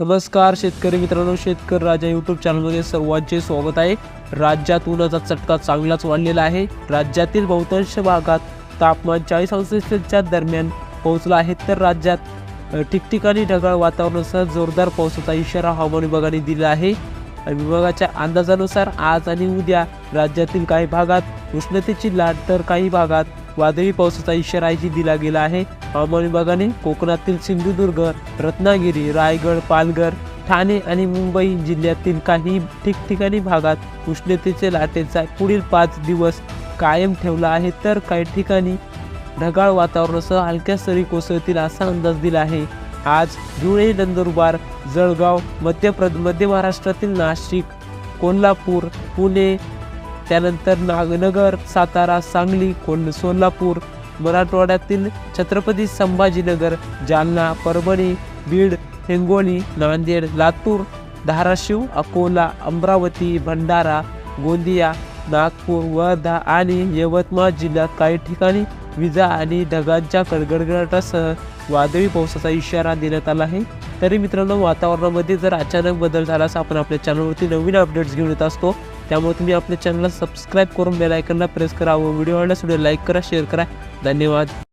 नमस्कार शेतकरी मित्रांनो शेतकरी राजा यूट्यूब चॅनलमध्ये सर्वांचे स्वागत आहे. राज्यात उन्हाचा चटका चांगलाच वाढलेला आहे. राज्यातील बहुतांश भागात तापमान चाळीस अंश दरम्यान पोहोचलं आहे. तर राज्यात ठिकठिकाणी ढगाळ वातावरणासह जोरदार पावसाचा इशारा हवामान विभागाने दिला आहे. विभागाच्या अंदाजानुसार आज आणि उद्या राज्यातील काही भागात उष्णतेची लाट तर काही भागात वादळी पावसाचा इशाराही दिला गेला आहे. हवामान विभागाने कोकणातील सिंधुदुर्ग रत्नागिरी रायगड पालघर ठाणे आणि मुंबई जिल्ह्यातील काही ठिकठिकाणी भागात उष्णतेच्या लाटेचा पुढील पाच दिवस कायम ठेवला आहे. तर काही ठिकाणी ढगाळ वातावरणासह हलक्या सरी कोसळतील असा अंदाज दिला आहे. आज धुळे नंदुरबार जळगाव मध्य प्रद मध्य महाराष्ट्रातील नाशिक कोल्हापूर पुणे त्यानंतर नागनगर सातारा सांगली कोल सोलापूर मराठवाड्यातील छत्रपती संभाजीनगर जालना परभणी बीड हिंगोली नांदेड लातूर धाराशिव अकोला अमरावती भंडारा गोंदिया नागपूर वर्धा आणि यवतमाळ जिल्ह्यात काही ठिकाणी विजा आणि ढगांच्या कडगडगडाटासह वादळी पावसाचा इशारा देण्यात आला आहे. तरी मित्रांनो वातावरणामध्ये जर अचानक बदल झालास आपण आपल्या चॅनलवरती नवीन अपडेट्स घेऊन येत असतो. त्यामुळे तुम्ही आपल्या चॅनलला सबस्क्राईब करून बेल आयकनला प्रेस करा व व्हिडिओ आवडल्यास व्हिडिओ लाईक करा शेअर करा. धन्यवाद.